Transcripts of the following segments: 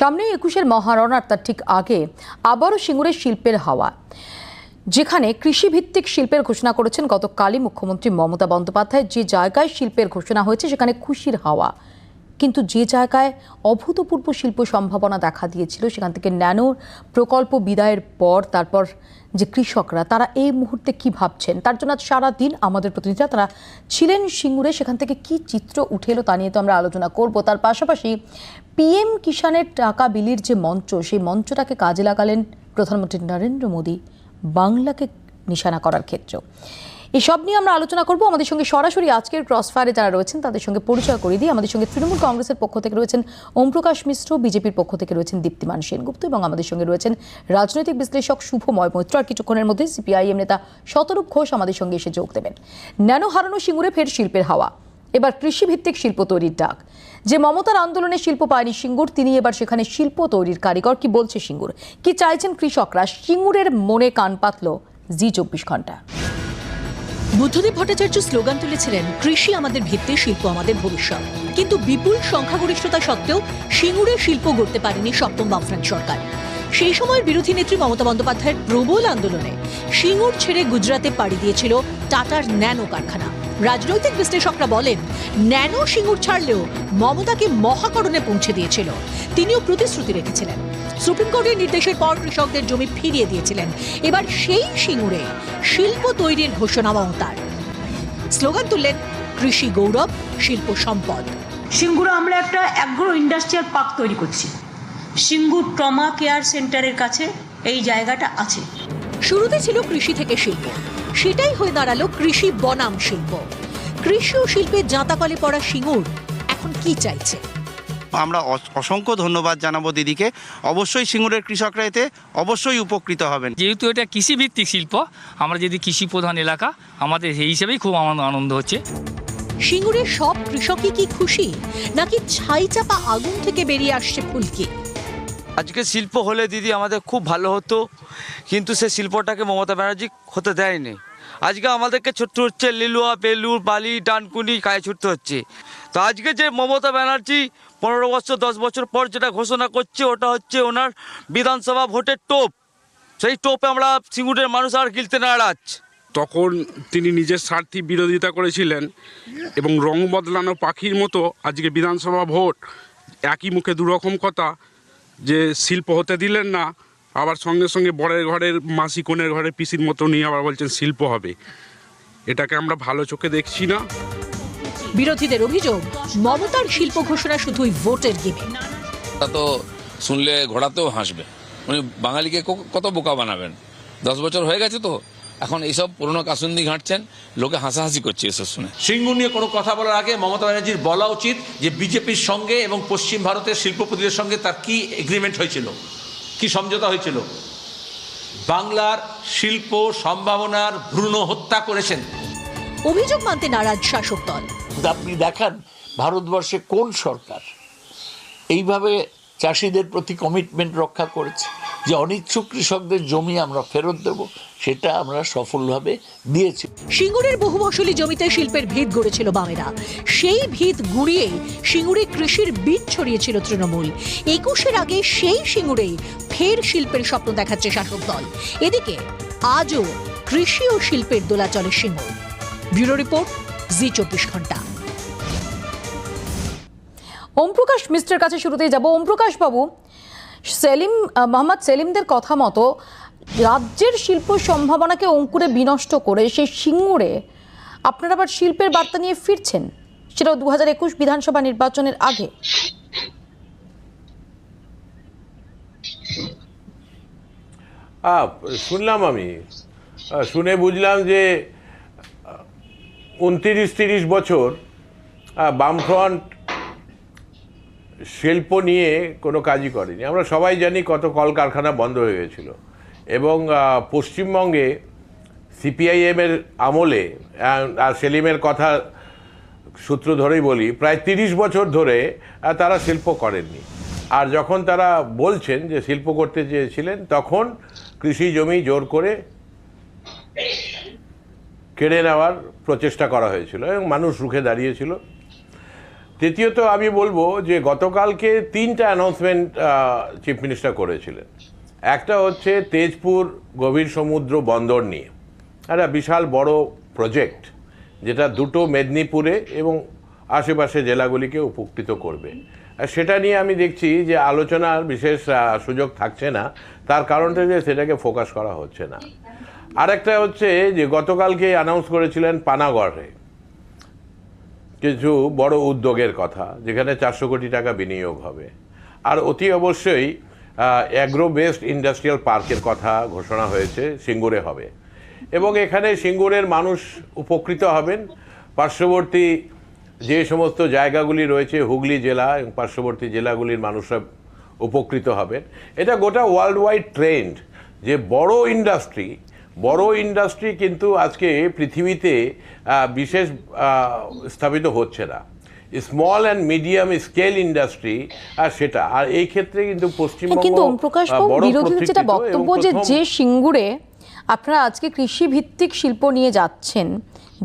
সামনে একুশের মহারণার তার ঠিক আগে আবারও সিঙ্গুরের শিল্পের হাওয়া, যেখানে কৃষিভিত্তিক শিল্পের ঘোষণা করেছেন গতকালই মুখ্যমন্ত্রী মমতা বন্দ্যোপাধ্যায়। যে জায়গায় শিল্পের ঘোষণা হয়েছে, সেখানে খুশির হাওয়া। কিন্তু যে জায়গায় অভূতপূর্ব শিল্প সম্ভাবনা দেখা দিয়েছিল, সেখান থেকে ন্যানো প্রকল্প বিদায়ের পর, তারপর যে কৃষকরা, তারা এই মুহূর্তে কি ভাবছেন? তার জন্য আজ সারাদিন আমাদের প্রতিনিধিরা তারা ছিলেন সিঙ্গুরে। সেখান থেকে কি চিত্র উঠে এলো তা নিয়ে তো আমরা আলোচনা করব। তার পাশাপাশি পিএম কিষানের টাকা বিলির যে মঞ্চ, সেই মঞ্চটাকে কাজে লাগালেন প্রধানমন্ত্রী নরেন্দ্র মোদী বাংলাকে নিশানা করার ক্ষেত্রেও। এসব নিয়ে আমরা আলোচনা করব। আমাদের সঙ্গে সরাসরি আজকের ক্রসফায়ারে যারা রয়েছেন, তাদের সঙ্গে পরিচয় করে দিই আমাদের সঙ্গে তৃণমূল কংগ্রেসের পক্ষ থেকে রয়েছেন ওমপ্রকাশ মিশ্র, বিজেপির পক্ষ থেকে রয়েছেন দীপ্তিমান সেনগুপ্ত এবং আমাদের সঙ্গে রয়েছেন রাজনৈতিক বিশ্লেষক শুভময় মৈত্র। আর কিছুক্ষণের মধ্যে সিপিআইএম নেতা শতরূপ ঘোষ আমাদের সঙ্গে এসে যোগ দেবেন। ন্যানো হারানো সিঙ্গুরে ফের শিল্পের হাওয়া। এবার কৃষিভিত্তিক শিল্প তৈরির ডাক। যে মমতার আন্দোলনে শিল্প পায়নি সিঙ্গুর, তিনি এবার সেখানে শিল্প তৈরির কারিগর। কি বলছে সিঙ্গুর? কি চাইছেন কৃষকরা? সিঙ্গুরের মনে কান পাতল জি চব্বিশ ঘণ্টা। বুদ্ধদেব ভট্টাচার্য স্লোগান তুলেছিলেন, কৃষি আমাদের ভিত্তি, শিল্প আমাদের ভবিষ্যৎ। কিন্তু বিপুল সংখ্যাগরিষ্ঠতা সত্ত্বেও সিঙ্গুরে শিল্প গড়তে পারেনি সপ্তম বামফ্রন্ট সরকার। সেই সময়ের বিরোধী নেত্রী মমতা বন্দ্যোপাধ্যায়ের প্রবল আন্দোলনে সিঙ্গুর ছেড়ে গুজরাতে পাড়ি দিয়েছিল টাটার ন্যানো কারখানা। রাজনৈতিক বিশ্লেষকরা বলেন, ন্যানো সিঙ্গুর ছাড়লেও মমতাকে মহাকরণে পৌঁছে দিয়েছিল। তিনিও প্রতিশ্রুতি রেখেছিলেন। সুপ্রিম কোর্টের নির্দেশের পর কৃষকদের জমি ফিরিয়ে দিয়েছিলেন। এবার সেই সিঙ্গুরে শিল্প তৈরির ঘোষণা মমতার স্লোগান তুললেন, কৃষি গৌরব, শিল্প সম্পদ। সিঙ্গুরে আমরা একটা অ্যাগ্রো ইন্ডাস্ট্রিয়াল পার্ক তৈরি করছি। সিঙ্গুর ট্রমা কেয়ার সেন্টারের কাছে এই জায়গাটা আছে। শুরুতে ছিল কৃষি থেকে শিল্প। সেটাই হয়ে দাঁড়াল কৃষি বনাম শিল্প। কৃষি ও শিল্পের জাঁতাকলে পড়া সিঙ্গুর এখন কি চাইছে? আমরা অসংখ্য ধন্যবাদ জানাব দিদিকে। অবশ্যই সিঙ্গুরের কৃষকরা এতে অবশ্যই উপকৃত হবেন। যেহেতু এটা কৃষিভিত্তিক শিল্প আমরা যদি কৃষি প্রধান এলাকা আমাদের সেই হিসেবেই খুব আমার আনন্দ হচ্ছে। সিঙ্গুরের সব কৃষকই কি খুশি? নাকি ছাই চাপা আগুন থেকে বেরিয়ে আসছে ফুলকি? আজকে শিল্প হলে দিদি আমাদের খুব ভালো হতো, কিন্তু সে শিল্পটাকে মমতা ব্যানার্জি হতে দেয়নি। আজকে আমাদেরকে ছুটতে হচ্ছে লিলুয়া বেলুর বালি, ডানকুনি কায়ে ছুটতে হচ্ছে। তো আজকে যে মমতা ব্যানার্জি পনেরো বছর, দশ বছর পর যেটা ঘোষণা করছে, ওটা হচ্ছে ওনার বিধানসভা ভোটের টোপ। সেই টোপে আমরা সিঙ্গুরের মানুষ আর গিলতে নারাজ তখন তিনি নিজের স্বার্থী বিরোধিতা করেছিলেন এবং রং বদলানো পাখির মতো আজকে বিধানসভা ভোট একই মুখে দুরকম কথা যে শিল্প হতে দিলেন না আবার সঙ্গে সঙ্গে বরের ঘরের মাসি কোণের ঘরের পিসির মতো নিয়ে আবার বলছেন শিল্প হবে। এটাকে আমরা ভালো চোখে দেখছি না। বিরোধীদের অভিযোগ মমতার শিল্প ঘোষণা শুধুই ভোটের গেমে। তা তো শুনলে ঘোড়াতেও হাসবে। উনি বাঙালিকে কত বোকা বানাবেন? দশ বছর হয়ে গেছে তো। এখন এইসব পুরনো কাসুন্দি ঘাঁটছেন লোকে হাসাহাসি করছে এসব শুনে। সিঙ্গুর নিয়ে কোনো কথা বলার আগে মমতা ব্যানার্জির বলা উচিত যে বিজেপির সঙ্গে এবং পশ্চিম ভারতের শিল্পপতিদের সঙ্গে তার কি এগ্রিমেন্ট হয়েছিল কি সমঝোতা হয়েছিল? বাংলার শিল্প সম্ভাবনার ভ্রূণ হত্যা করেছেন। অভিযোগ মানতে নারাজ শাসক দল। আপনি দেখান ভারতবর্ষে কোন সরকার এইভাবে চাষিদের প্রতি কমিটমেন্ট রক্ষা করেছে। যে অনিচ্ছুক কৃষকদের জমি আমরা ফেরত দেব সেটা আমরা সফলভাবে দিয়েছি। সিঙ্গুরের বহুমশলী জমিতে শিল্পের ভিত গড়েছিল বামেরা। সেই ভিত গুড়িয়েই সিঙ্গুরে কৃষির বীজ ছড়িয়েছিল তৃণমূল। একুশের আগে সেই সিঙ্গুরেই ফের শিল্পের স্বপ্ন দেখাচ্ছে শাসক দল। এদিকে আজও কৃষি ও শিল্পের দোলাচলে সিঙ্গুর। ব্যুরো রিপোর্ট জি চব্বিশ ঘণ্টা। ওমপ্রকাশ মিস্টার কাছে শুরুতেই যাব। ওমপ্রকাশ বাবু সেলিম মোহাম্মদ সেলিমদের কথা মতো রাজ্যের শিল্প সম্ভাবনাকে অঙ্কুরে বিনষ্ট করে সেই সিঙ্গুরে আপনারা আবার শিল্পের বার্তা নিয়ে ফিরছেন? সেটাও দু একুশ বিধানসভা নির্বাচনের আগে। শুনলাম আমি। শুনে বুঝলাম যে উনতিরিশ তিরিশ বছর বামফ্রন্ট শিল্প নিয়ে কোনো কাজই করেনি। আমরা সবাই জানি কত কলকারখানা বন্ধ হয়ে গেছিল। এবং পশ্চিমবঙ্গে সিপিআইএমের আমলে আর সেলিমের কথা সূত্র ধরেই বলি, প্রায় তিরিশ বছর ধরে তারা শিল্প করেননি। আর যখন তারা বলছেন যে শিল্প করতে চেয়েছিলেন, তখন কৃষি জমি জোর করে কেড়ে নেওয়ার প্রচেষ্টা করা হয়েছিল এবং মানুষ রুখে দাঁড়িয়েছিল। তৃতীয়ত আমি বলব যে গতকালকে তিনটা অ্যানাউন্সমেন্ট চিফ মিনিস্টার করেছিলেন। একটা হচ্ছে তেজপুর গভীর সমুদ্র বন্দর নিয়ে। একটা বিশাল বড় প্রজেক্ট যেটা দুটো মেদিনীপুরে এবং আশেপাশে জেলাগুলিকে উপকৃত করবে। সেটা নিয়ে আমি দেখছি যে আলোচনার বিশেষ সুযোগ থাকছে না। তার কারণটা যে সেটাকে ফোকাস করা হচ্ছে না। আরেকটা হচ্ছে যে গতকালকে অ্যানাউন্স করেছিলেন পানাগড়ে। কিছু বড় উদ্যোগের কথা, যেখানে চারশো কোটি টাকা বিনিয়োগ হবে। আর অতি অবশ্যই অ্যাগ্রো বেসড ইন্ডাস্ট্রিয়াল পার্কের কথা ঘোষণা হয়েছে, সিঙ্গুরে হবে। এবং এখানে সিঙ্গুরের মানুষ উপকৃত হবেন। পার্শ্ববর্তী যে সমস্ত জায়গাগুলি রয়েছে, হুগলি জেলা এবং পার্শ্ববর্তী জেলাগুলির মানুষরা উপকৃত হবেন। এটা গোটা ওয়ার্ল্ড ওয়াইড ট্রেন্ড যে বড় ইন্ডাস্ট্রি বড় ইন্ডাস্ট্রি কিন্তু আজকে পৃথিবীতে বিশেষ স্থাপিত হচ্ছে না। Small and medium scale industry আর সেটা। আর এই ক্ষেত্রে কিন্তু পশ্চিমবঙ্গ হ্যাঁ, কিন্তু প্রকাশ আহ, বিরোধীদের যেটা বক্তব্য যে যে সিঙ্গুরে আপনারা আজকে কৃষি ভিত্তিক শিল্প নিয়ে যাচ্ছেন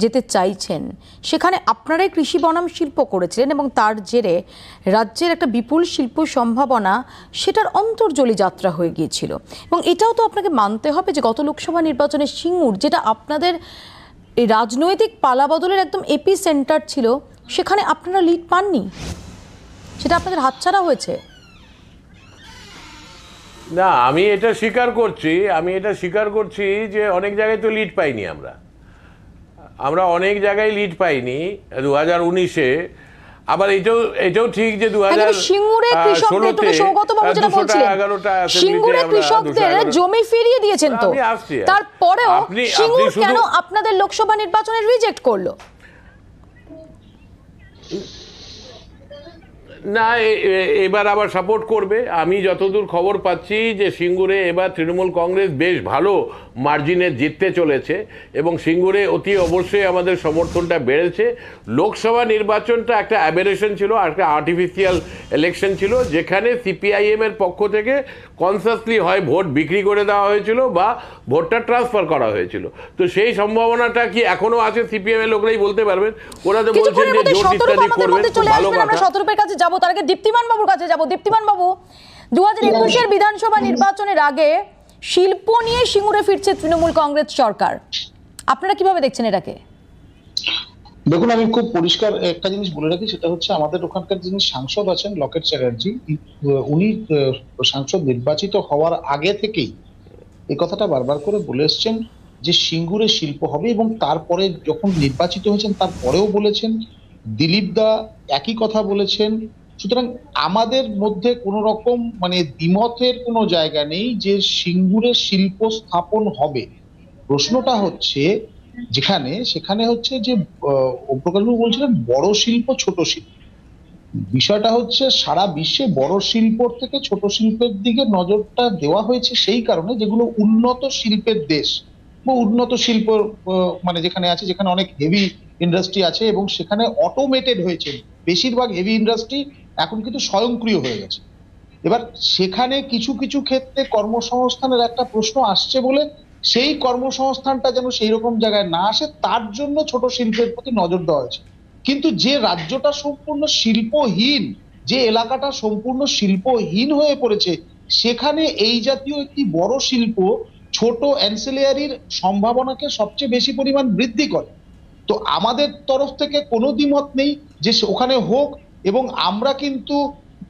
যেতে চাইছেন। সেখানে আপনারাই কৃষি বনাম শিল্প করেছিলেন এবং তার জেরে রাজ্যের একটা বিপুল শিল্প সম্ভাবনা সেটার অন্তর্জলি যাত্রা হয়ে গিয়েছিল। এবং এটাও তো আপনাকে মানতে হবে যে গত লোকসভা নির্বাচনে সিঙ্গুর, যেটা আপনাদের রাজনৈতিক পালাবদলের একদম এপি সেন্টার ছিল, সেখানে আপনারা লিড পাননি? সেটা আপনাদের হাতছাড়া হয়েছে? না, আমি এটা স্বীকার করছি, আমি এটা স্বীকার করছি যে অনেক জায়গায় তো লিড পাইনি আমরা। আমরা অনেক জায়গায় লিড পাইনি দু হাজার উনিশে। আবার এটাও এটাও ঠিক যে দু হ্যাঁ, হাজার বাবু যেটা এগারোটা সিঙ্গুরে কৃষকদের জমি ফিরিয়ে দিয়েছেন তো। তারপরেও সিঙ্গুর কেন আপনাদের লোকসভা নির্বাচনের রিজেক্ট করল? না এবার আবার সাপোর্ট করবে। আমি যতদূর খবর পাচ্ছি যে সিঙ্গুরে এবার তৃণমূল কংগ্রেস বেশ ভালো মার্জিনে জিততে চলেছে এবং সিঙ্গুরে অতি অবশ্যই আমাদের সমর্থনটা বেড়েছে। লোকসভা নির্বাচনটা একটা অ্যাবেরেশন ছিল আর একটা আর্টিফিশিয়াল ইলেকশন ছিল যেখানে সিপিআইএম এর পক্ষ থেকে কনসাসলি হয় ভোট বিক্রি করে দেওয়া হয়েছিল বা ভোটটা ট্রান্সফার করা হয়েছিল। তো সেই সম্ভাবনাটা কি এখনও আছে? সিপিএম এর লোকরাই বলতে পারবেন। ওরা তো বলছেন যে জোট ইত্যাদি করবেন ভালো কথা। কাছে যাব তার আগে দীপ্তিমান বাবুর কাছে যাব। দীপ্তিমান বাবু দু হাজার একুশের বিধানসভা নির্বাচনের আগে শিল্প নিয়ে সিঙ্গুরে ফিরছে তৃণমূল কংগ্রেস সরকার। আপনারা কীভাবে দেখছেন এটাকে? দেখুন, আমি খুব পরিষ্কার একটা জিনিস বলে রাখি, সেটা হচ্ছে আমাদের ওখানকার যিনি সাংসদ আছেন, লকেট চ্যাটার্জি, উনি সাংসদ নির্বাচিত হওয়ার আগে থেকেই এই কথাটা বারবার করে বলে এসছেন যে সিঙ্গুরে শিল্প হবে এবং তারপরে যখন নির্বাচিত হয়েছেন, তারপরেও বলেছেন, দিলীপ দা একই কথা বলেছেন সুতরাং আমাদের মধ্যে কোনো রকম মানে দ্বিমতের কোনো জায়গা নেই যে সিঙ্গুরে শিল্প স্থাপন হবে। প্রশ্নটা হচ্ছে যেখানে, সেখানে হচ্ছে যে বলছিলেন বড় শিল্প ছোট শিল্প। বিষয়টা হচ্ছে সারা বিশ্বে বড় শিল্পর থেকে ছোট শিল্পের দিকে নজরটা দেওয়া হয়েছে সেই কারণে যেগুলো উন্নত শিল্পের দেশ বা উন্নত শিল্প মানে যেখানে আছে, যেখানে অনেক হেভি ইন্ডাস্ট্রি আছে এবং সেখানে অটোমেটেড হয়েছে। বেশিরভাগ হেভি ইন্ডাস্ট্রি এখন কিন্তু স্বয়ংক্রিয় হয়ে গেছে। এবার সেখানে কিছু কিছু ক্ষেত্রে কর্মসংস্থানের একটা প্রশ্ন আসছে বলে সেই কর্মসংস্থানটা যেন সেই রকম জায়গায় না আসে, তার জন্য ছোট শিল্পের প্রতি নজর দেওয়া হয়েছে। কিন্তু যে রাজ্যটা সম্পূর্ণ শিল্পহীন, যে এলাকাটা সম্পূর্ণ শিল্পহীন হয়ে পড়েছে, সেখানে এই জাতীয় একটি বড় শিল্প ছোট অ্যান্সেলিয়ারির সম্ভাবনাকে সবচেয়ে বেশি পরিমাণ বৃদ্ধি করে। তো আমাদের তরফ থেকে কোনো দ্বিমত নেই যে ওখানে হোক এবং আমরা কিন্তু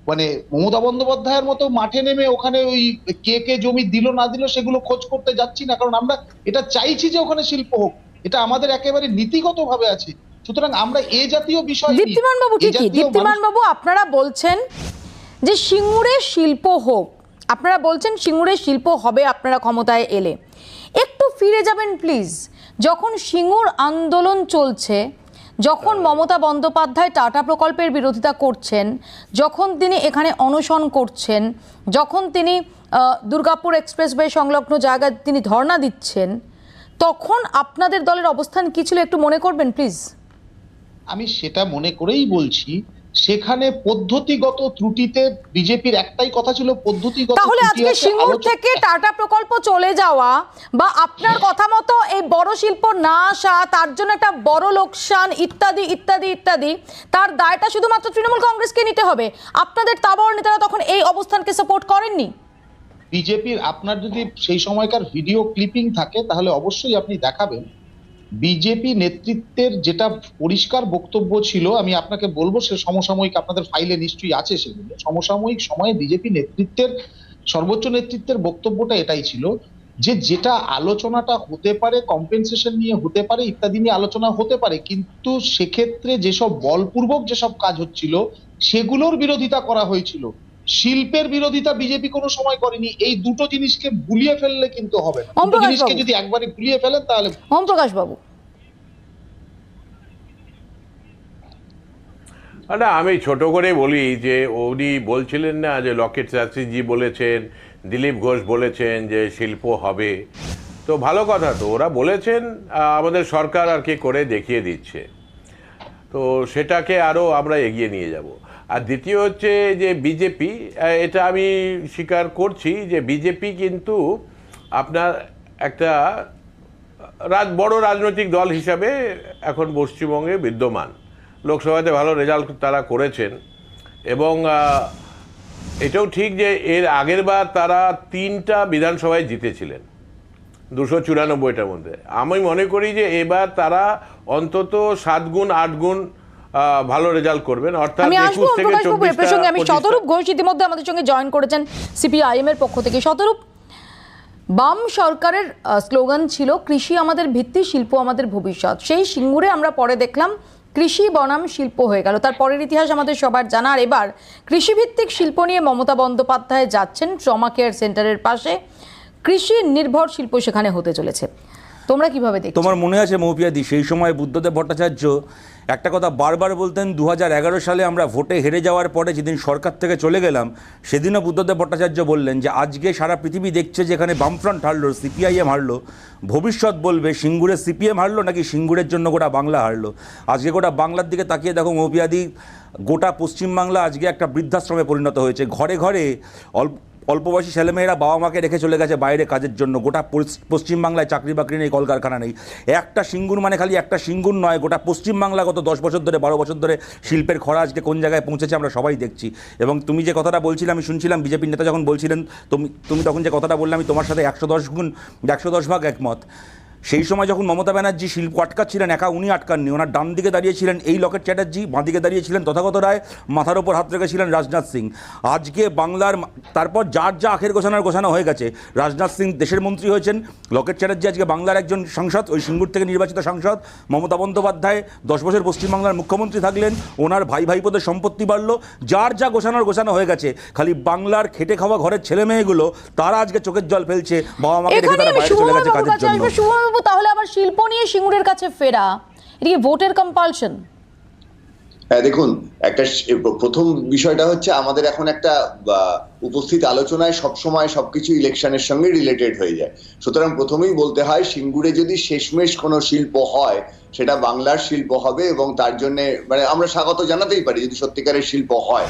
মানে মমতা বন্দ্যোপাধ্যায়ের মতো মাঠে নেমে ওখানে ওই কে কে জমি দিল না দিল সেগুলো খোঁজ করতে যাচ্ছি না কারণ আমরা এটা চাইছি যে ওখানে শিল্প হোক। এটা আমাদের একেবারে নীতিগত ভাবে আছে। সুতরাং আমরা এ জাতীয় বিষয় দীপ্তিমান বাবু ঠিকই। দীপ্তিমান বাবু আপনারা বলছেন যে সিঙ্গুরে শিল্প হোক। আপনারা বলছেন সিঙ্গুরে শিল্প হবে আপনারা ক্ষমতায় এলে। একটু ফিরে যাবেন প্লিজ। যখন সিঙ্গুর আন্দোলন চলছে যখন মমতা বন্দ্যোপাধ্যায় টাটা প্রকল্পের বিরোধিতা করছেন, যখন তিনি এখানে অনশন করছেন, যখন তিনি দুর্গাপুর এক্সপ্রেসওয়ে সংলগ্ন জায়গায় তিনি ধর্ণা দিচ্ছেন, তখন আপনাদের দলের অবস্থান কি ছিল একটু মনে করবেন, প্লিজ? আমি সেটা মনে করেই বলছি সেখানে পদ্ধতিগত ত্রুটিতে বিজেপির একটাই কথা ছিল পদ্ধতিগত তাহলে আজকে সিঙ্গুর থেকে টাটা প্রকল্প চলে যাওয়া বা আপনার কথা মতো এই বড় শিল্প না আসা তার জন্য একটা বড় লোকসান ইত্যাদি ইত্যাদি ইত্যাদি তার দায়টা শুধুমাত্র তৃণমূল কংগ্রেসকে নিতে হবে। আপনাদের তাবর নেতারা তখন এই অবস্থানকে সাপোর্ট করেননি? বিজেপির আপনার যদি সেই সময়কার ভিডিও ক্লিপিং থাকে তাহলে অবশ্যই আপনি দেখাবেন বিজেপি নেতৃত্বের যেটা পরিষ্কার বক্তব্য ছিল, আমি আপনাকে বলব সে সমসাময়িক আপনাদের ফাইলে নিশ্চয়ই আছে সেগুলো। সমসাময়িক সময়ে বিজেপি নেতৃত্বের, সর্বোচ্চ নেতৃত্বের বক্তব্যটা এটাই ছিল যে যেটা আলোচনাটা হতে পারে কম্পেনসেশন নিয়ে হতে পারে, ইত্যাদি নিয়ে আলোচনা হতে পারে, কিন্তু সেক্ষেত্রে যেসব বলপূর্বক যেসব কাজ হচ্ছিল, সেগুলোর বিরোধিতা করা হয়েছিল। শিল্পের বিরোধিতা বিজেপি কোনো সময় করেনি। এই দুটো জিনিসকে ভুলিয়ে ফেললে কিন্তু হবে না। জিনিসকে যদি একবারে গুলিয়ে ফেলেন তাহলে ওম প্রকাশ বাবু। না আমি ছোট করে বলি যে উনি বলছিলেন না যে লকেট চ্যাটার্জি বলেছেন দিলীপ ঘোষ বলেছেন যে শিল্প হবে। তো ভালো কথা তো ওরা বলেছেন আহ, আমাদের সরকার আর কি করে দেখিয়ে দিচ্ছে। তো সেটাকে আরও আমরা এগিয়ে নিয়ে যাব। আর দ্বিতীয় হচ্ছে যে বিজেপি এটা আমি স্বীকার করছি যে বিজেপি কিন্তু আপনার একটা রাজ, বড় রাজনৈতিক দল হিসাবে এখন পশ্চিমবঙ্গে বিদ্যমান। লোকসভাতে ভালো রেজাল্ট তারা করেছেন এবং এটাও ঠিক যে এর আগের বার তারা তিনটা বিধানসভায় জিতেছিলেন, দুশো চুরানব্বইটার মধ্যে। আমি মনে করি যে এবার তারা অন্তত সাত গুণ, আট গুণ ভালো রেজাল্ট করবেন। অর্থাৎ আমি আসব একুশ থেকে প্রকাশ বাবু এর প্রসঙ্গে আমি শতরূপ ঘোষ ইতিমধ্যে আমাদের সঙ্গে জয়েন করেছেন সিপিআইএম এর পক্ষ থেকে। শতরূপ বাম সরকারের স্লোগান ছিল কৃষি আমাদের ভিত্তি শিল্প আমাদের ভবিষ্যৎ। সেই সিঙ্গুরে আমরা পরে দেখলাম কৃষি বনাম শিল্প হয়ে গেল। তার পরের ইতিহাস আমাদের সবার জানা। আর এবার কৃষিভিত্তিক শিল্প নিয়ে মমতা বন্দ্যোপাধ্যায় যাচ্ছেন ট্রমা কেয়ার সেন্টারের পাশে। কৃষি নির্ভর শিল্প সেখানে হতে চলেছে। তোমরা কীভাবে দেখছ? তোমার মনে আছে মৌপিয়াদি? সেই সময় বুদ্ধদেব ভট্টাচার্য একটা কথা বারবার বলতেন দু হাজার এগারো সালে আমরা ভোটে হেরে যাওয়ার পরে যেদিন সরকার থেকে চলে গেলাম, সেদিনও বুদ্ধদেব ভট্টাচার্য বললেন যে, আজকে সারা পৃথিবী দেখছে যে এখানে বামফ্রন্ট হারলো, সিপিআইএম হারলো, ভবিষ্যৎ বলবে সিঙ্গুরে সিপিএম হারলো নাকি সিঙ্গুরের জন্য গোটা বাংলা হারলো? আজকে গোটা বাংলার দিকে তাকিয়ে দেখো, মৌপিয়াদি, গোটা পশ্চিমবাংলা আজকে একটা বৃদ্ধাশ্রমে পরিণত হয়েছে। ঘরে ঘরে অল্প অল্পবয়সী ছেলেমেয়েরা বাবা মাকে রেখে চলে গেছে বাইরে কাজের জন্য। গোটা পশ্চিমবাংলায় চাকরি বাকরি নেই, কলকারখানা নেই। একটা সিঙ্গুর মানে খালি একটা সিঙ্গুর নয়, গোটা পশ্চিমবাংলা গত দশ বছর ধরে, বারো বছর ধরে শিল্পের খরা আজকে কোন জায়গায় পৌঁছেছে আমরা সবাই দেখছি। এবং তুমি যে কথাটা বলছিলে, আমি শুনছিলাম, বিজেপির নেতা যখন বলছিলেন, তুমি তুমি তখন যে কথাটা বললে, আমি তোমার সাথে একশো দশ গুণ একশো দশ ভাগ একমত। সেই সময় যখন মমতা ব্যানার্জি শিল্প আটকাচ্ছিলেন একা উনি আটকাননি ওনার ডান দিকে দাঁড়িয়েছিলেন এই লকেট চ্যাটার্জি বাঁ দিকে দাঁড়িয়েছিলেন তথাগত রায় মাথার ওপর হাত রেখেছিলেন রাজনাথ সিং। আজকে বাংলার তারপর যার যা আখের ঘোষণার গোছানো হয়ে গেছে রাজনাথ সিং দেশের মন্ত্রী হয়েছেন লকেট চ্যাটার্জি আজকে বাংলার একজন সাংসদ ওই সিঙ্গুর থেকে নির্বাচিত সাংসদ মমতা বন্দ্যোপাধ্যায় দশ বছর পশ্চিমবাংলার মুখ্যমন্ত্রী থাকলেন ওনার ভাই ভাইপোদের সম্পত্তি বাড়ল যার যা গোছানোর গোছানো হয়ে গেছে খালি বাংলার খেটে খাওয়া ঘরের ছেলে মেয়েগুলো তারা আজকে চোখের জল ফেলছে বাবা মাকে দেখে তারা বাইরে চলে গেছে কাজের জন্য। বাবু তাহলে আবার শিল্প নিয়ে সিঙ্গুরের কাছে ফেরা। এটা ভোটের কম্পালশন হ্যাঁ দেখুন, একটা প্রথম বিষয়টা হচ্ছে আমাদের এখন একটা উপস্থিত আলোচনায় সবসময় সবকিছু ইলেকশনের সঙ্গে রিলেটেড হয়ে যায়। সুতরাং প্রথমেই বলতে হয়, সিঙ্গুরে যদি শেষমেশ কোনো শিল্প হয়, সেটা বাংলার শিল্প হবে এবং তার জন্য মানে আমরা স্বাগত জানাতেই পারি যদি সত্যিকারের শিল্প হয়।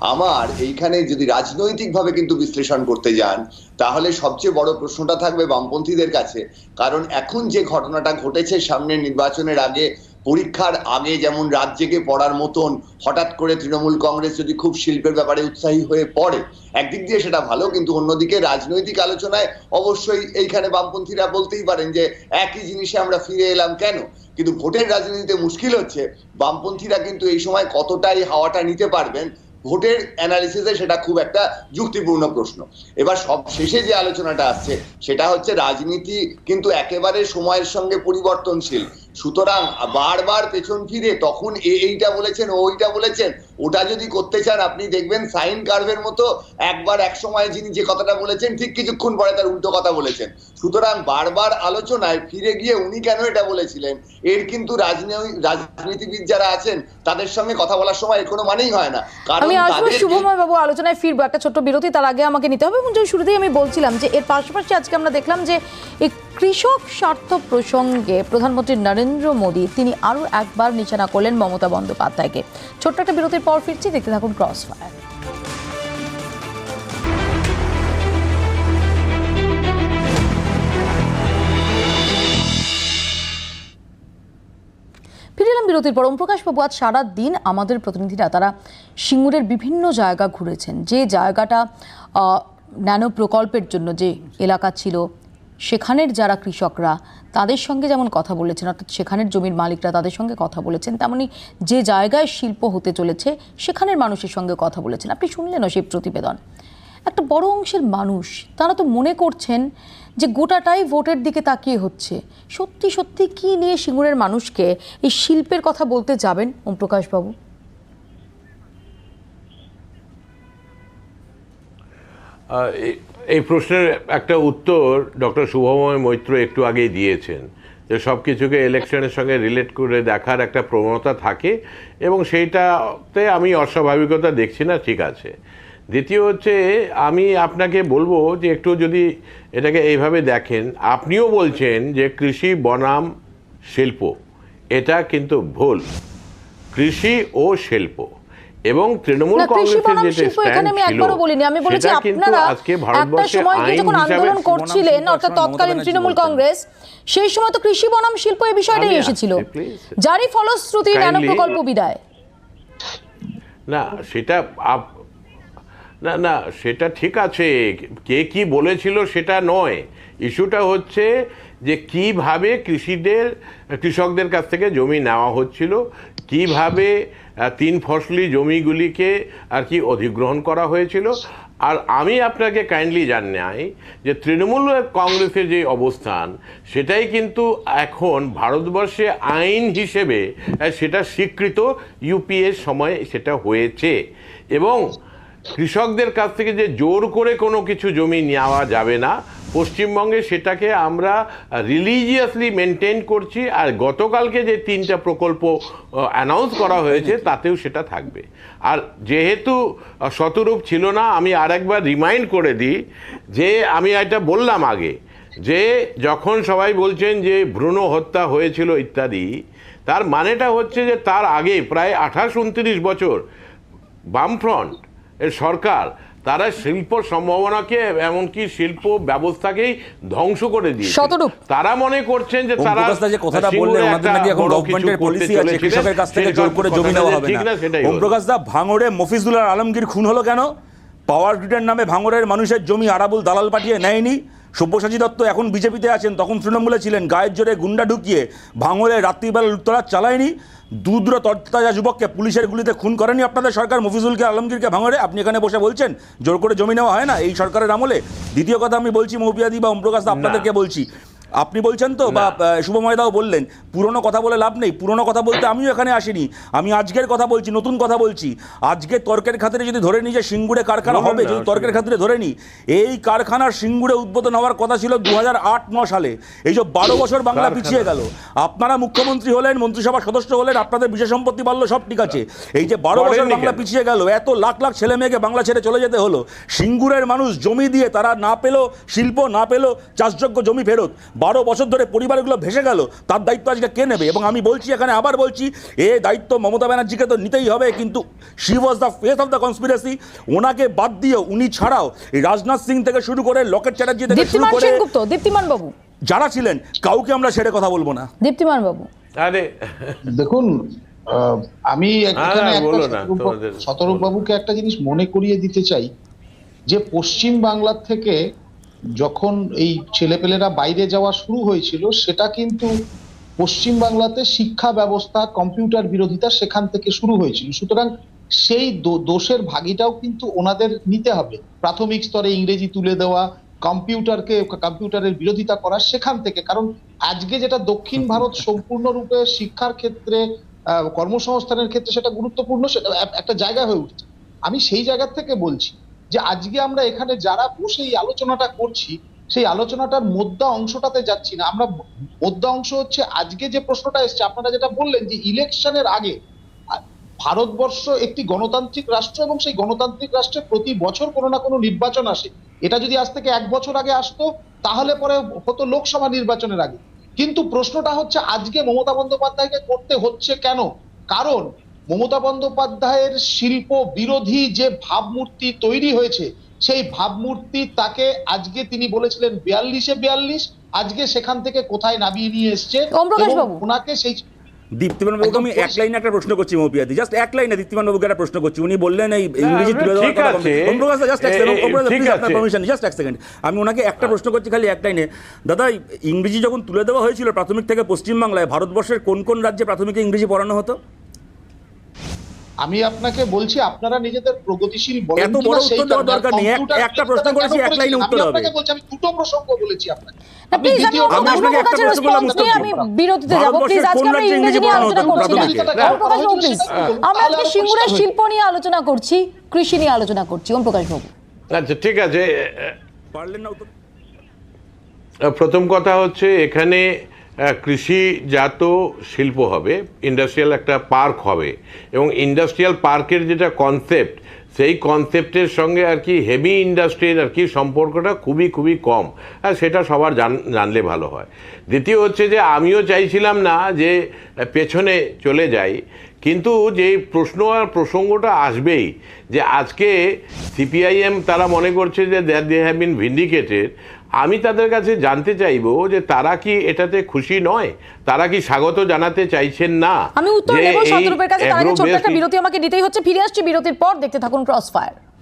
আমার এইখানে যদি রাজনৈতিকভাবে কিন্তু বিশ্লেষণ করতে যান, তাহলে সবচেয়ে বড় প্রশ্নটা থাকবে বামপন্থীদের কাছে। কারণ এখন যে ঘটনাটা ঘটেছে সামনের নির্বাচনের আগে, পরীক্ষার আগে যেমন রাত জেগে পড়ার মতন, হঠাৎ করে তৃণমূল কংগ্রেস যদি খুব শিল্পের ব্যাপারে উৎসাহী হয়ে পড়ে, একদিক দিয়ে সেটা ভালো, কিন্তু অন্যদিকে রাজনৈতিক আলোচনায় অবশ্যই এইখানে বামপন্থীরা বলতেই পারেন যে একই জিনিসে আমরা ফিরে এলাম কেন? কিন্তু ভোটের রাজনীতিতে মুশকিল হচ্ছে। বামপন্থীরা কিন্তু এই সময় কতটাই হাওয়াটা নিতে পারবেন ভোটের অ্যানালিসিসে সেটা খুব একটা যুক্তিপূর্ণ প্রশ্ন। এবার সব শেষে যে আলোচনাটা আসছে, সেটা হচ্ছে রাজনীতি কিন্তু একেবারে সময়ের সঙ্গে পরিবর্তনশীল। সুতরাং বারবার পেছন ফিরে তখন এইটা বলেছেন ওইটা বলেছেন ওটা যদি করতে চান আপনি দেখবেন সাইন কার্ভের মতো একবার এক সময় যিনি যে কথাটা বলেছেন ঠিক কিছুক্ষণ পরে তার উল্টো কথা বলেছেন। সুতরাং বারবার আলোচনায় ফিরে গিয়ে উনি কেন এটা বলেছিলেন? এর কিন্তু রাজনীতিবিদ যারা আছেন তাদের সঙ্গে কথা বলার সময় এর কোনো মানেই হয় না। আমি আসব শুভময় বাবু আলোচনায় ফিরবো। একটা ছোট্ট বিরতি তার আগে আমাকে নিতে হবে এবং শুরুতেই আমি বলছিলাম যে এর পাশাপাশি আজকে আমরা দেখলাম যে কৃষক স্বার্থ প্রসঙ্গে প্রধানমন্ত্রী নরেন্দ্র মোদী তিনি আরও একবার নিশানা করলেন মমতা বন্দ্যোপাধ্যায়কে। ছোট্ট একটা বিরতির পর ফিরছি, দেখতে থাকুন ক্রস ফায়ার বিরতির পর। ওমপ্রকাশ বাবু, আজ সারা দিন আমাদের প্রতিনিধিরা তারা সিঙ্গুরের বিভিন্ন জায়গা ঘুরেছেন। যে জায়গাটা ন্যানো প্রকল্পের জন্য যে এলাকা ছিল সেখানের যারা কৃষকরা তাদের সঙ্গে যেমন কথা বলেছেন অর্থাৎ সেখানের জমির মালিকরা তাদের সঙ্গে কথা বলেছেন তেমনি যে জায়গায় শিল্প হতে চলেছে সেখানের মানুষের সঙ্গে কথা বলেছেন। আপনি শুনলেনও সেই প্রতিবেদন। একটা বড় অংশের মানুষ তারা তো মনে করছেন যে গোটাটাই ভোটের দিকে তাকিয়ে হচ্ছে। সত্যি সত্যি কি নিয়ে সিঙ্গুরের মানুষকে এই শিল্পের কথা বলতে যাবেন ওমপ্রকাশ বাবু? আহ, এ- এই প্রশ্নের একটা উত্তর ডক্টর শুভময় মৈত্র একটু আগেই দিয়েছেন, যে সব কিছুকে ইলেকশনের সঙ্গে রিলেট করে দেখার একটা প্রবণতা থাকে এবং সেইটাতে আমি অস্বাভাবিকতা দেখছি না, ঠিক আছে। দ্বিতীয় হচ্ছে, আমি আপনাকে বলব যে একটু যদি এটাকে এইভাবে দেখেন, আপনিও বলছেন যে কৃষি বনাম শিল্প, এটা কিন্তু ভুল। কৃষি ও শিল্প। এবং তৃণমূল না কংগ্রেসের যেটা স্ট্যান্ড ছিল বলেছি সেটা কিন্তু আজকে একটা ভারতবর্ষে সময় গিয়ে আইন যখন আন্দোলন করছিলেন অর্থাৎ তৎকালীন তৃণমূল কংগ্রেস সেই সময় তো কৃষি বনাম শিল্প এই বিষয়টাই এসেছিল। যারই ফলশ্রুতি ন্যানো প্রকল্প বিদায়। না সেটা না না সেটা ঠিক আছে। কে কি বলেছিল সেটা নয়। ইস্যুটা হচ্ছে যে কীভাবে কৃষিদের কৃষকদের কাছ থেকে জমি নেওয়া হচ্ছিল কীভাবে তিন ফসলি জমিগুলিকে আর কি অধিগ্রহণ করা হয়েছিল। আর আমি আপনাকে কাইন্ডলি জানাই যে তৃণমূল কংগ্রেসের যে অবস্থান, সেটাই কিন্তু এখন ভারতবর্ষে আইন হিসেবে সেটা স্বীকৃত ইউপিএর সময় সেটা হয়েছে। এবং কৃষকদের কাছ থেকে যে জোর করে কোনো কিছু জমি নেওয়া যাবে না পশ্চিমবঙ্গে সেটাকে আমরা রিলিজিয়াসলি মেনটেন করছি আর গতকালকে যে তিনটা প্রকল্প অ্যানাউন্স করা হয়েছে তাতেও সেটা থাকবে। আর যেহেতু শতরূপ ছিল না, আমি আরেকবার রিমাইন্ড করে দিই যে আমি এটা বললাম আগে যে যখন সবাই বলছেন যে ভ্রূণ হত্যা হয়েছিল ইত্যাদি, তার মানেটা হচ্ছে যে তার আগে প্রায় আঠাশ, উনত্রিশ বছর বামফ্রন্ট এর সরকার তারা শিল্প সম্ভাবনাকে এমনকি শিল্প ব্যবস্থাকেই ধ্বংস করে দিয়েছে। শতরূপ। তারা মনে করছেন যে তারা যে কথাটা বললেন ওনাদের নাকি এখন গভর্নমেন্টের পলিসি আছে কৃষকের কাছ থেকে জোর করে জমি নেওয়া হবে না। না সেটাই দা ভাঙড়ে মফিজুল্লাহ আলমগীর খুন হলো কেন? পাওয়ার গ্রিডের নামে ভাঙড়ের মানুষের জমি আরাবুল দালাল পাঠিয়ে নেয়নি। সব্যসাচী দত্ত এখন বিজেপিতে আছেন তখন তৃণমূলে ছিলেন গায়ের জোরে গুন্ডা ঢুকিয়ে ভাঙড়ে রাত্রিবেলা লুটতরাজ চালায়নি। দুদ্র তরতাজা যুবককে পুলিশের গুলিতে খুন করেনি আপনাদের সরকার? মফিজুলকে আলমগীরকে ভাঙড়ে? আপনি এখানে বসে বলছেন জোর করে জমি নেওয়া হয় না? এই সরকারের আমলে? দ্বিতীয় কথা আমি বলছি মৌপিয়াদি বা ওমপ্রকাশ প্রকাশ আপনাদেরকে বলছি আপনি বলছেন তো বা শুভময়দাও বললেন পুরনো কথা বলে লাভ নেই পুরনো কথা বলতে আমিও এখানে আসিনি আমি আজকের কথা বলছি নতুন কথা বলছি আজকে তর্কের খাতিরে যদি ধরে নিই যে সিঙ্গুরে কারখানা হবে যদি তর্কের খাতিরে ধরে নিই এই কারখানার সিঙ্গুরে উদ্বোধন হওয়ার কথা ছিল দু হাজার আট ন সালে এই যে বারো বছর বাংলা পিছিয়ে গেল আপনারা মুখ্যমন্ত্রী হলেন মন্ত্রিসভার সদস্য হলেন আপনাদের বিশেষ সম্পত্তি বাড়লো সব ঠিক আছে এই যে বারো বছর বাংলা পিছিয়ে গেল এত লাখ লাখ ছেলে মেয়েকে বাংলা ছেড়ে চলে যেতে হলো সিঙ্গুরের মানুষ জমি দিয়ে তারা না পেল শিল্প না পেল চাষযোগ্য জমি ফেরত বারো বছর ধরে পরিবারগুলো ভেসে গেল তার দায়িত্ব আজকে কে নেবে? এবং আমি বলছি এখানে আবার বলছি এ দায়িত্ব মমতা ব্যানার্জিকে তো নিতেই হবে কিন্তু she was the face of the conspiracy ওনাকে বাদ দিয়ে উনি ছাড়াও এই রাজনাথ সিং থেকে শুরু করে লকেট চ্যাটার্জি থেকে শুরু করে দীপ্তিমান বাবু। যারা ছিলেন কাউকে আমরা ছেড়ে কথা বলব না। দীপ্তিমান বাবু। আরে। দেখুন আহ, আমি শতরূপ বাবুকে একটা জিনিস মনে করিয়ে দিতে চাই যে পশ্চিম বাংলার থেকে যখন এই ছেলেপেলেরা বাইরে যাওয়া শুরু হয়েছিল, সেটা কিন্তু পশ্চিম বাংলাতে শিক্ষা ব্যবস্থা, কম্পিউটার বিরোধিতা সেখান থেকে শুরু হয়েছিল। সুতরাং সেই দোষের ভাগিটাও কিন্তু ওনাদের নিতে হবে। প্রাথমিক স্তরে ইংরেজি তুলে দেওয়া, কম্পিউটারকে, কম্পিউটারের বিরোধিতা করা সেখান থেকে। কারণ আজকে যেটা দক্ষিণ ভারত সম্পূর্ণরূপে শিক্ষার ক্ষেত্রে কর্মসংস্থানের ক্ষেত্রে সেটা গুরুত্বপূর্ণ, সেটা একটা জায়গা হয়ে উঠছে। আমি সেই জায়গা থেকে বলছি যে আজকে আমরা এখানে যারা বসে এই আলোচনাটা করছি, সেই আলোচনাটার মধ্যা অংশটাতে যাচ্ছি না। আমরা মধ্যা অংশ হচ্ছে আজকে যে প্রশ্নটা এসছে, আপনারা যেটা বললেন যে ইলেকশনের আগে ভারতবর্ষ একটি গণতান্ত্রিক রাষ্ট্র এবং সেই গণতান্ত্রিক রাষ্ট্রে প্রতি বছর কোনো না কোনো নির্বাচন আসে। এটা যদি আজ থেকে এক বছর আগে আসতো, তাহলে পরে হতো লোকসভা নির্বাচনের আগে। কিন্তু প্রশ্নটা হচ্ছে আজকে মমতা বন্দ্যোপাধ্যায়কে করতে হচ্ছে কেন? কারণ মমতা বন্দ্যোপাধ্যায়ের শিল্প বিরোধী যে ভাবমূর্তি তৈরি হয়েছে সেই ভাবমূর্তি তাকে আজকে তিনি বলেছিলেন বিয়াল্লিশে বিয়াল্লিশ আজকে সেখান থেকে কোথায় নামিয়ে নিয়ে এসছে। ওনাকে সেই দীপ্তিমান বাবুকে আমি এক লাইনে একটা প্রশ্ন করছি মৌপিয়াদি জাস্ট এক লাইনে দীপ্তিমান বাবুকে একটা প্রশ্ন করছি উনি বললেন এই ইংরেজি তুলে দেওয়ার জাস্ট এক সেকেন্ড। পারমিশন জাস্ট এক আমি ওনাকে একটা প্রশ্ন করছি খালি এক লাইনে। দাদা ইংরেজি যখন তুলে দেওয়া হয়েছিল প্রাথমিক থেকে পশ্চিমবাংলায় ভারতবর্ষের কোন কোন রাজ্যে প্রাথমিকে ইংরেজি পড়ানো হতো? আমি আপনাকে বলছি আপনারা নিজেদের প্রগতিশীল বলেন এত কিনা বড় সেই উত্তর দেওয়ার দরকার নেই। একটা প্রশ্ন করেছি, এক লাইনে উত্তর হবে। আপনাকে বলছি আমি দুটো প্রসঙ্গ বলেছি আপনাকে। শিল্প নিয়ে আলোচনা করছি কৃষি নিয়ে আলোচনা করছি ওম প্রকাশ বাবু। আচ্ছা ঠিক আছে পারলেন না প্রথম কথা হচ্ছে এখানে কৃষিজাত শিল্প হবে ইন্ডাস্ট্রিয়াল একটা পার্ক হবে এবং ইন্ডাস্ট্রিয়াল পার্কের যেটা কনসেপ্ট সেই কনসেপ্টের সঙ্গে আর কি হেভি ইন্ডাস্ট্রির আর কি সম্পর্কটা খুবই খুবই কম। আর সেটা সবার জান, জানলে ভালো হয়। দ্বিতীয় হচ্ছে যে, আমিও চাইছিলাম না যে, পেছনে চলে যাই, কিন্তু যে প্রশ্ন আর প্রসঙ্গটা আসবেই যে, আজকে সিপিআইএম তারা মনে করছে যে দে হ্যাভ বিন ভিন্ডিকেটেড আমি তাদের কাছে জানতে চাইব যে তারা কি এটাতে খুশি নয়? তারা কি স্বাগত জানাতে চাইছেন না? আমি উত্তর নেব এই কাছে। তার আগে ছোট্ট একটা বিরতি আমাকে দিতেই হচ্ছে। ফিরে আসছি বিরতির পর। দেখতে থাকুন ক্রস ফায়ার